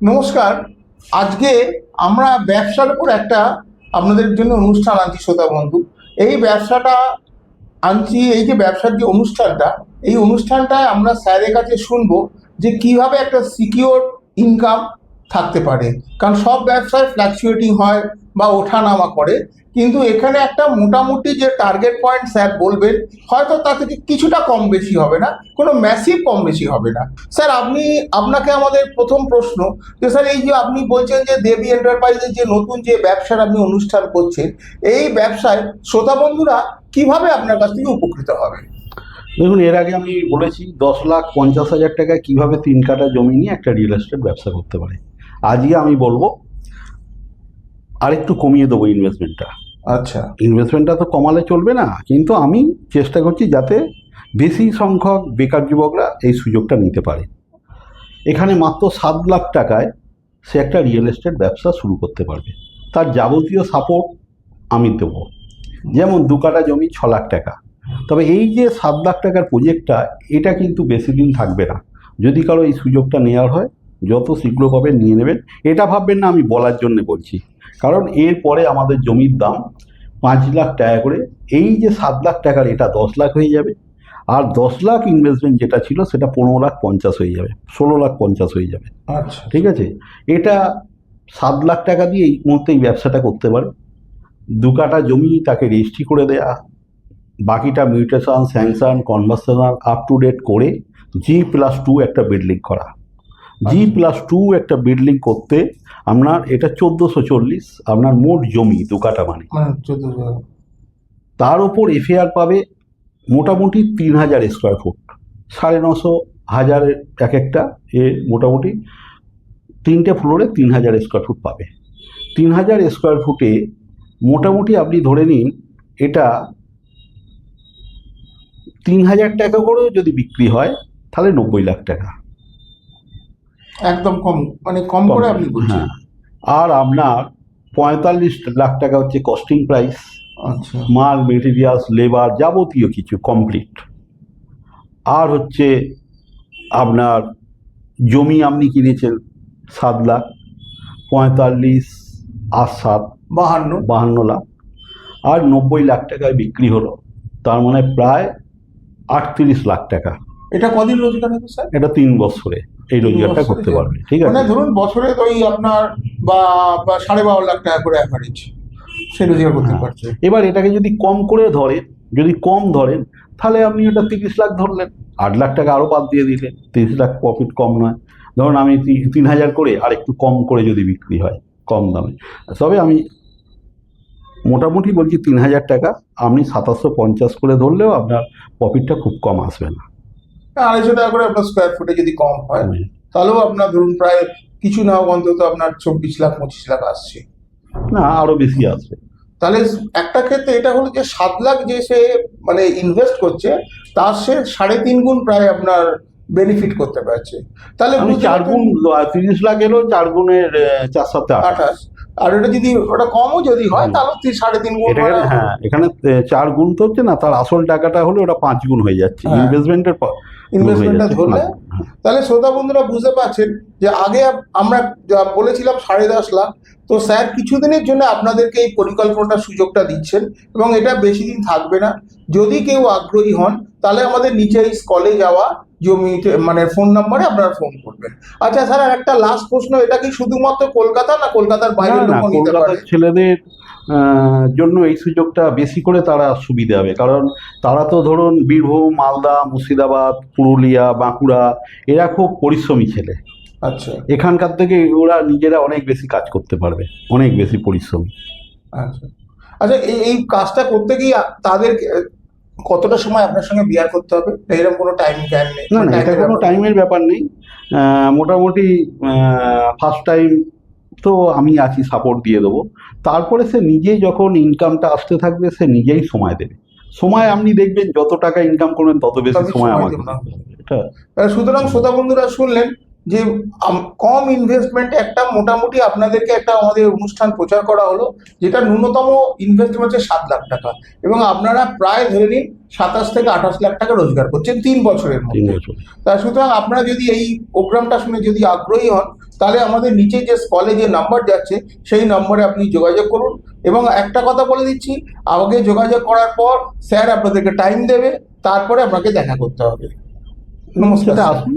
নমস্কার। আজকে আমরা ব্যবসার উপর একটা আপনাদের জন্য অনুষ্ঠান আনছি শ্রোতা বন্ধু। এই ব্যবসাটা আনছি, এই যে ব্যবসার যে অনুষ্ঠানটা, এই অনুষ্ঠানটায় আমরা স্যারের কাছে শুনব যে কীভাবে একটা সিকিওর ইনকাম থাকতে পারে। কারণ সব ব্যবসায় ফ্ল্যাকচুয়েটিং হয় বা ওঠানামা করে। কিন্তু এখানে একটা মোটামুটি যে টার্গেট পয়েন্ট স্যার বলবেন, হয়তো তা থেকে কিছুটা কম বেশি হবে না, কোনো ম্যাসিভ কম বেশি হবে না। স্যার আপনি, আপনাকে আমাদের প্রথম প্রশ্ন যে স্যার এই যে আপনি বলছেন যে, দেবী এন্টারপ্রাইজের যে নতুন যে ব্যবসার আপনি অনুষ্ঠান করছেন, এই ব্যবসায় শ্রোতা বন্ধুরা কীভাবে আপনার কাছ থেকে উপকৃত হবে? দেখুন, এর আগে আমি বলেছি দশ লাখ পঞ্চাশ হাজার টাকায় কীভাবে তিন কাটা জমি নিয়ে একটা রিয়েল এস্টেট ব্যবসা করতে পারে। আজকে আমি বলব আরেকটু কমিয়ে দেবো ইনভেস্টমেন্টটা আচ্ছা। ইনভেস্টমেন্টটা তো কমালে চলবে না কিন্তু আমি চেষ্টা করছি যাতে বেশি সংখ্যক বেকার যুবকরা এই সুযোগটা নিতে পারে। এখানে মাত্র সাত লাখ টাকায় সে একটা রিয়েল এস্টেট ব্যবসা শুরু করতে পারবে। তার যাবতীয় সাপোর্ট আমি দেবো। যেমন দু কাটা জমি ছ লাখ টাকা। তবে এই যে সাত লাখ টাকার প্রজেক্টটা এটা কিন্তু বেশি দিন থাকবে না। যদি কারও এই সুযোগটা নেওয়ার হয় যত শীঘ্র পাবেন নিয়ে নেবেন। এটা ভাববেন না আমি বলার জন্য বলছি। কারণ এরপরে আমাদের জমির দাম পাঁচ লাখ টাকা করে। এই যে সাত লাখ টাকার এটা দশ লাখ হয়ে যাবে। আর দশ লাখ ইনভেস্টমেন্ট যেটা ছিল সেটা পনেরো লাখ পঞ্চাশ হয়ে যাবে। ষোলো লাখ পঞ্চাশ হয়ে যাবে। আচ্ছা। ঠিক আছে? এটা সাত লাখ টাকা দিয়ে এই মুহূর্তে এই ব্যবসাটা করতে পারে। দু কাটা জমি তাকে রেজিস্ট্রি করে দেয়া। বাকিটা mutation sanction conversation up to date করে জি প্লাস টু একটা বিল্ডিং করা। জি প্লাস টু একটা বিল্ডিং করতে আপনার এটা চোদ্দোশো চল্লিশ আপনার মোট জমি দু কাটা মানে তার ওপর এফএআর পাবে মোটামুটি তিন হাজার স্কোয়ার ফুট সাড়ে নশো হাজারের এক একটা এ মোটামুটি তিনটে ফ্লোরে তিন হাজার স্কোয়ার ফুট পাবে। তিন হাজার স্কোয়ার ফুটে মোটামুটি আপনি ধরে নিন এটা তিন হাজার টাকা করেও যদি বিক্রি হয় তাহলে নব্বই লাখ টাকা। একদম কম মানে কম করে আপনি বলছেন। হ্যাঁ। আর আপনার পঁয়তাল্লিশ লাখ টাকা হচ্ছে কস্টিং প্রাইস আচ্ছা। মাল মেটেরিয়ালস লেবার যাবতীয় কিছু কমপ্লিট আর হচ্ছে আপনার জমি আপনি কিনেছেন সাত লাখ পঁয়তাল্লিশ আর সাত বাহান্ন। বাহান্ন লাখ। আর নব্বই লাখ টাকায় বিক্রি হলো তার মানে প্রায় আটত্রিশ লাখ টাকা। এটা কদিন রোজগার হবে স্যার? এটা তিন বছরে এই রোজগারটা করতে পারবে ঠিক মানে আছে ধরুন বছরে ওই আপনার বা সাড়ে বারো লাখ টাকা করে অ্যাভারেজ সে রোজগার করতে হ্যাঁ। পারছে। এবার এটাকে যদি কম করে ধরেন যদি কম ধরেন তাহলে আপনি ওটা তিরিশ লাখ ধরলেন। আট লাখ টাকা আরও বাদ দিয়ে দিলেন তিরিশ লাখ প্রফিট কম নয়। ধরুন আমি তিন হাজার করে আর একটু কম করে যদি বিক্রি হয় কম দামে। তবে আমি মোটামুটি বলছি তিন হাজার টাকা আপনি সাতাশশো পঞ্চাশ করে ধরলেও আপনার প্রফিটটা খুব কম আসবে না। আড়াইশো টাকা করে আপনার স্কোয়ার ফুটে যদি কম হয় তাহলেও আপনার ধরুন প্রায় কিছু না অন্তত আপনার চব্বিশ লাখ পঁচিশ লাখ আসছে। না আরও বেশি আসবে। তাহলে একটা ক্ষেত্রে এটা হলো যে সাত লাখ যে সে মানে ইনভেস্ট করছে তার সে সাড়ে তিন গুণ প্রায় আপনার বেনিফিট করতে পারছে। তাহলে চার গুণ তিরিশ লাখ এলো চার গুণের চার সাথে আঠাশ। আর এটা যদি ওটা কমও যদি হয় তাহলে তি- সাড়ে তিন গুণ হ্যাঁ এখানে চার গুণ তো হচ্ছে না তার আসল টাকাটা হলে ওটা পাঁচ গুণ হয়ে যাচ্ছে। হ্যাঁ। ইনভেস্টমেন্টের ইনভেস্টমেন্টটা ধরলে তাহলে শ্রোতা বন্ধুরা বুঝতে পারছেন যে আগে আমরা বলেছিলাম সাড়ে দশ লাখ তো স্যার কিছুদিনের জন্য আপনাদেরকে এই পরিকল্পনার সুযোগটা দিচ্ছেন এবং এটা বেশি দিন থাকবে না। যদি কেউ আগ্রহী হন তাহলে আমাদের নিচে স্কলে যাওয়া জমি মানে ফোন নাম্বারে আপনারা ফোন করবেন। আচ্ছা স্যার আর একটা লাস্ট প্রশ্ন এটা কি শুধুমাত্র কলকাতা না কলকাতার বাইরে নিতে পারে? ছেলেদের আহ, জন্য এই সুযোগটা বেশি করে তারা সুবিধা হবে। কারণ তারা তো ধরুন বীরভূম মালদা মুর্শিদাবাদ পুরুলিয়া বাঁকুড়া এরা খুব পরিশ্রমী ছেলে। আচ্ছা। এখানকার থেকে ওরা নিজেরা অনেক বেশি কাজ করতে পারবে অনেক বেশি পরিশ্রমী। আচ্ছা। আচ্ছা এই এই কাজটা করতে গিয়ে তাদের কতটা সময় আপনার সঙ্গে বিয়ার করতে হবে? এরকম কোনো টাইম ক্যান নেই? না না এটা কোনো টাইমের ব্যাপার নেই। আহ, মোটামুটি ফার্স্ট টাইম তো আমি আছি সাপোর্ট দিয়ে দেবো। তারপরে সে নিজেই যখন ইনকামটা আসতে থাকবে সে নিজেই সময় দেবে। সময় আপনি দেখবেন যত টাকা ইনকাম করবেন তত বেশি সময় সময় আমাকে সুতরাং শ্রোতা বন্ধুরা শুনলেন যে কম ইনভেস্টমেন্টে একটা মোটামুটি আপনাদেরকে একটা আমাদের অনুষ্ঠান প্রচার করা হলো যেটা ন্যূনতম ইনভেস্টমেন্ট হচ্ছে সাত লাখ টাকা। এবং আপনারা প্রায় ধরে নিন সাতাশ থেকে আঠাশ লাখ টাকা রোজগার করছেন তিন বছরের মধ্যে। তা সুতরাং আপনারা যদি এই প্রোগ্রামটা শুনে যদি আগ্রহী হন তাহলে আমাদের নিচে যে স্কলে যে নাম্বার যাচ্ছে সেই নম্বরে আপনি যোগাযোগ করুন। এবং একটা কথা বলে দিচ্ছি আমাকে যোগাযোগ করার পর স্যার আপনাদেরকে টাইম দেবে তারপরে আপনাকে দেখা করতে হবে। নমস্কার সেটা স্যার। আসুন